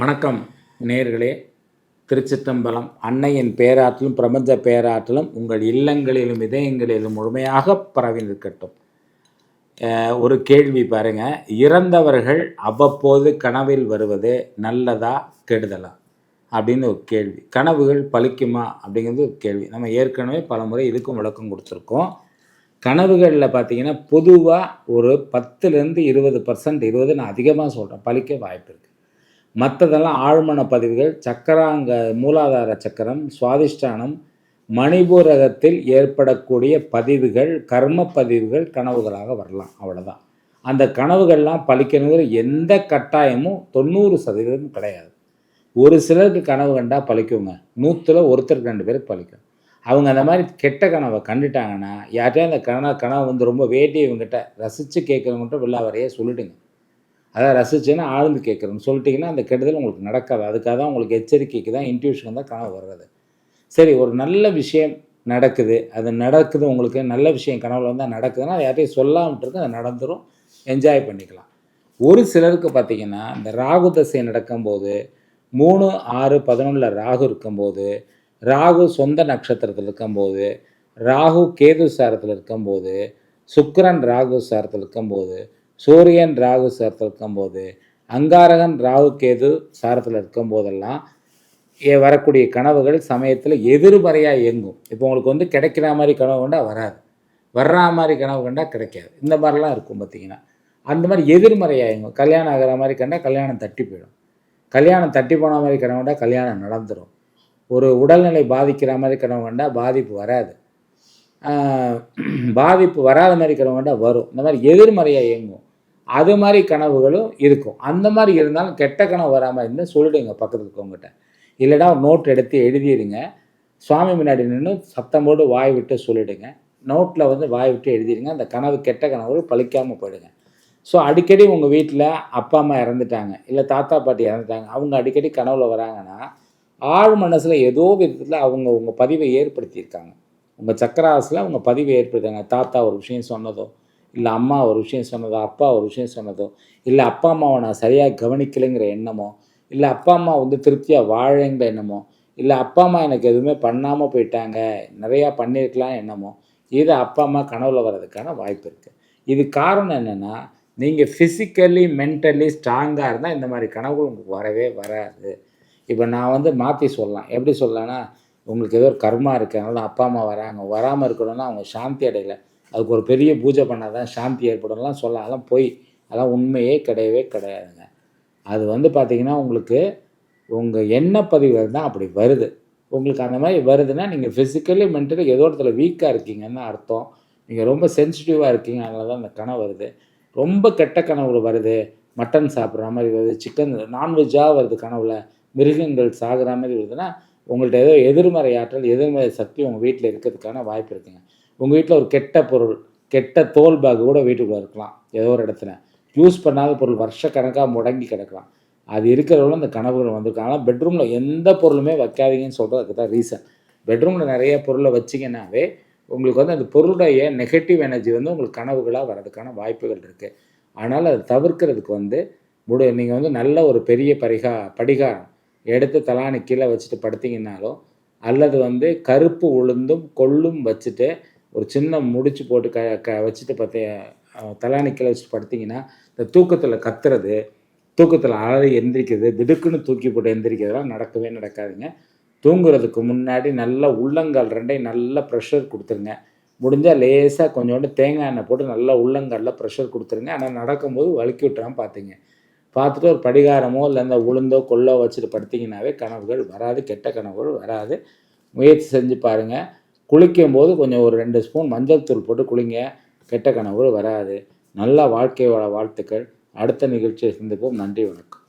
வணக்கம் நேர்களே. திருச்சிற்றம்பலம் அன்னையின் பேராற்றலும் பிரபஞ்ச பேராற்றலும் உங்கள் இல்லங்களிலும் இதயங்களிலும் முழுமையாக பரவி நிற்கட்டும். ஒரு கேள்வி பாருங்கள் இறந்தவர்கள் அவ்வப்போது கனவில் வருவது நல்லதா கெடுதலா? அப்படின்னு ஒரு கேள்வி. கனவுகள் பழிக்குமா? அப்படிங்கிறது ஒரு கேள்வி. நம்ம ஏற்கனவே பல முறை இதுக்கும் விளக்கம் கொடுத்துருக்கோம். கனவுகளில் பார்த்தீங்கன்னா பொதுவாக ஒரு பத்துலேருந்து இருபது பர்சன்ட் இருபது நான் அதிகமாக சொல்கிறேன் பலிக்க வாய்ப்பு இருக்குது மற்றதெல்லாம் ஆழ்மன பதிவுகள் சக்கராங்க மூலாதார சக்கரம் சுவாதிஷ்டானம் மணிபூரகத்தில் ஏற்படக்கூடிய பதிவுகள் கர்ம பதிவுகள் கனவுகளாக வரலாம். அவ்வளோதான் அந்த கனவுகள்லாம் பழிக்கணுங்கிற எந்த கட்டாயமும் தொண்ணூறு சதவீதம் கிடையாது. ஒரு சிலருக்கு கனவு கண்டா பழிக்குங்க. நூற்றில் ஒருத்தருக்கு ரெண்டு பேருக்கு பழிக்கும். அவங்க அந்த மாதிரி கெட்ட கனவை கண்டுட்டாங்கன்னா யார்கிட்டயும் அந்த கனவு கனவு வந்து ரொம்ப வேட்டி இவங்ககிட்ட ரசித்து கேட்குறவங்ககிட்ட வில்லாவரையே சொல்லிடுங்க. அதை ரசிச்சுன்னா ஆழ்ந்து கேட்குறோன்னு சொல்லிட்டீங்கன்னா அந்த கெடுதல் உங்களுக்கு நடக்காது. அதுக்காக தான் உங்களுக்கு எச்சரிக்கைக்கு தான் இன்ட்யூஷன் தான் கனவு வர்றது. சரி ஒரு நல்ல விஷயம் நடக்குது. அது நடக்குது உங்களுக்கு. நல்ல விஷயம் கனவுல வந்தால் நடக்குதுன்னா அது யார்ட்டையும் சொல்லாமட்டுருக்கு அது நடந்துடும் என்ஜாய் பண்ணிக்கலாம். ஒரு சிலருக்கு பார்த்தீங்கன்னா இந்த ராகு தசை நடக்கும்போது மூணு ஆறு பதினொன்றில் ராகு இருக்கும்போது ராகு சொந்த நட்சத்திரத்தில் இருக்கும்போது ராகு கேது சாரத்தில் இருக்கும்போது சுக்கரன் ராகு சாரத்தில் இருக்கும்போது சூரியன் ராகு சாரத்தில் இருக்கும்போது அங்காரகன் ராகு கேது சாரத்தில் இருக்கும் போதெல்லாம் வரக்கூடிய கனவுகள் சமயத்தில் எதிர்மறையாக இயங்கும். இப்போ உங்களுக்கு வந்து கிடைக்கிற மாதிரி கனவு கண்டால் வராது. வர்ற மாதிரி கனவு கண்டால் கிடைக்காது. இந்த மாதிரிலாம் இருக்கும் பார்த்தீங்கன்னா. அந்த மாதிரி எதிர்மறையாக இயங்கும். கல்யாணம் ஆகிற மாதிரி கண்டால் கல்யாணம் தட்டி போயிடும். கல்யாணம் தட்டி போன மாதிரி கனவு கண்டால் கல்யாணம் நடந்துடும் ஒரு உடல்நிலை பாதிக்கிற மாதிரி கனவு கண்டால் பாதிப்பு வராது. பாதிப்பு வராத மாதிரி கனவு வரும். இந்த மாதிரி எதிர்மறையாக இயங்கும். அது மாதிரி கனவுகளும் இருக்கும். அந்த மாதிரி இருந்தாலும் கெட்ட கனவு வராமல் இருந்தால் சொல்லிடுங்க பக்கத்தில் இருக்கவங்ககிட்ட இல்லைனா ஒரு நோட் எடுத்து எழுதிடுங்க சுவாமி முன்னாடி நின்று சத்தம் போட்டு வாய் விட்டு சொல்லிடுங்க. நோட்டில் வந்து வாய் விட்டு எழுதிடுங்க அந்த கனவு கெட்ட கனவுகள் பழிக்காமல் போயிடுங்க. ஸோ அடிக்கடி உங்கள் வீட்டில் அப்பா அம்மா இறந்துட்டாங்க. இல்லை தாத்தா பாட்டி இறந்துட்டாங்க. அவங்க அடிக்கடி கனவுல வராங்கன்னா ஆழ் மனசில் ஏதோ விதத்தில் அவங்க உங்கள் பதிவை ஏற்படுத்தியிருக்காங்க. உங்கள் சக்கராசில் அவங்க பதிவை ஏற்படுத்தாங்க தாத்தா ஒரு விஷயம் சொன்னதோ இல்லை அம்மா ஒரு விஷயம் சொன்னதோ அப்பா ஒரு விஷயம் சொன்னதோ இல்லை அப்பா அம்மாவை நான் சரியாக கவனிக்கலைங்கிற எண்ணமோ இல்லை அப்பா அம்மா வந்து திருப்தியாக வாழங்கிற எண்ணமோ இல்லை அப்பா அம்மா எனக்கு எதுவுமே பண்ணாமல் போயிட்டாங்க நிறையா பண்ணியிருக்கலாம் எண்ணமோ இது அப்பா அம்மா கனவுல வர்றதுக்கான வாய்ப்பு இருக்குது இது காரணம் என்னென்னா நீங்கள் ஃபிசிக்கலி மென்டலி ஸ்ட்ராங்காக இருந்தால் இந்த மாதிரி கனவுகள் உங்களுக்கு வரவே வராது. இப்போ நான் வந்து மாற்றி சொல்லலாம். எப்படி சொல்லலான்னா உங்களுக்கு ஏதோ ஒரு கர்மா இருக்குது அதனால அப்பா அம்மா வராங்க. வராமல் இருக்கணும்னா அவங்க சாந்தி அடையலை. அதுக்கு ஒரு பெரிய பூஜை பண்ணால் தான் சாந்தி ஏற்படும்லாம் சொல்ல அதெல்லாம் போய் அதெல்லாம் உண்மையே கிடையவே கிடையாதுங்க. அது வந்து பார்த்திங்கன்னா உங்களுக்கு உங்கள் எண்ணப்பதிவு தான் அப்படி வருது. உங்களுக்கு அந்த மாதிரி வருதுன்னா நீங்கள் ஃபிசிக்கலி மென்டலி ஏதோ இடத்துல வீக்காக இருக்கீங்கன்னு அர்த்தம். நீங்கள் ரொம்ப சென்சிட்டிவாக இருக்கீங்க அதனால தான் அந்த கனவு வருது. ரொம்ப கெட்ட கனவு வருது. மட்டன் சாப்பிட்ற மாதிரி வருது. சிக்கன் நான்வெஜ்ஜாக வருது கனவில். மிருகங்கள் சாகுற மாதிரி வருதுன்னா உங்கள்கிட்ட ஏதோ எதிர்மறை ஆற்றல் எதிர்மறை சக்தி உங்கள் வீட்டில் இருக்கிறதுக்கான வாய்ப்பு இருக்குங்க. உங்கள் வீட்டில் ஒரு கெட்ட பொருள் கெட்ட தோல் பேக் கூட வீட்டுக்குள்ளே இருக்கலாம். ஏதோ ஒரு இடத்துல. யூஸ் பண்ணாத பொருள் வருஷக்கணக்காக முடங்கி கிடக்கலாம். அது இருக்கிறவங்களும் அந்த கனவுகள் வந்திருக்காங்க ஆனால் பெட்ரூமில் எந்த பொருளுமே வைக்காதீங்கன்னு சொல்கிறதுக்கு தான் ரீசன் பெட்ரூமில் நிறைய பொருளை வச்சிங்கன்னாவே உங்களுக்கு வந்து அந்த பொருளுடைய நெகட்டிவ் எனர்ஜி வந்து உங்களுக்கு கனவுகளாக வர்றதுக்கான வாய்ப்புகள் இருக்குது அதனால் அதை தவிர்க்கிறதுக்கு வந்து முடி நீங்கள் வந்து நல்ல ஒரு பெரிய பரிகா படிகாரம் எடுத்து தலானி கீழே வச்சுட்டு படுத்தீங்கன்னாலும் அல்லது வந்து கருப்பு உளுந்தும் கொள்ளும் வச்சுட்டு ஒரு சின்ன முடிச்சு போட்டு க க வச்சுட்டு பார்த்து தலானி கீழே வச்சுட்டு படுத்தீங்கன்னா இந்த தூக்கத்தில் கத்துறது தூக்கத்தில் அழறி எந்திரிக்கிறது திடுக்குன்னு தூக்கி போட்டு எந்திரிக்கிறதுலாம் நடக்கவே நடக்காதுங்க. தூங்குறதுக்கு முன்னாடி நல்லா உள்ளங்கால் ரெண்டையும் நல்லா ப்ரெஷர் கொடுத்துருங்க. முடிஞ்சால் லேசாக கொஞ்சோண்டு தேங்காய் எண்ணெய் போட்டு நல்லா உள்ளங்காலில் ப்ரெஷர் கொடுத்துருங்க. ஆனால் நடக்கும்போது வழுக்கி விட்டுறாம பார்த்துங்க. பார்த்துட்டு ஒரு படிகாரமோ இல்லை அந்த உளுந்தோ கொள்ளோ வச்சுட்டு படுத்திங்கனாவே கனவுகள் வராது கெட்ட கனவுகள் வராது. முயற்சி செஞ்சு பாருங்கள் குளிக்கும்போது கொஞ்சம் ஒரு ரெண்டு ஸ்பூன் மஞ்சள் தூள் போட்டு குளிங்க. கெட்ட கனவுகள் வராது. நல்ல வாழ்க்கையோட வாழ்த்துக்கள். அடுத்த நிகழ்ச்சியை சந்திப்போம். நன்றி வணக்கம்.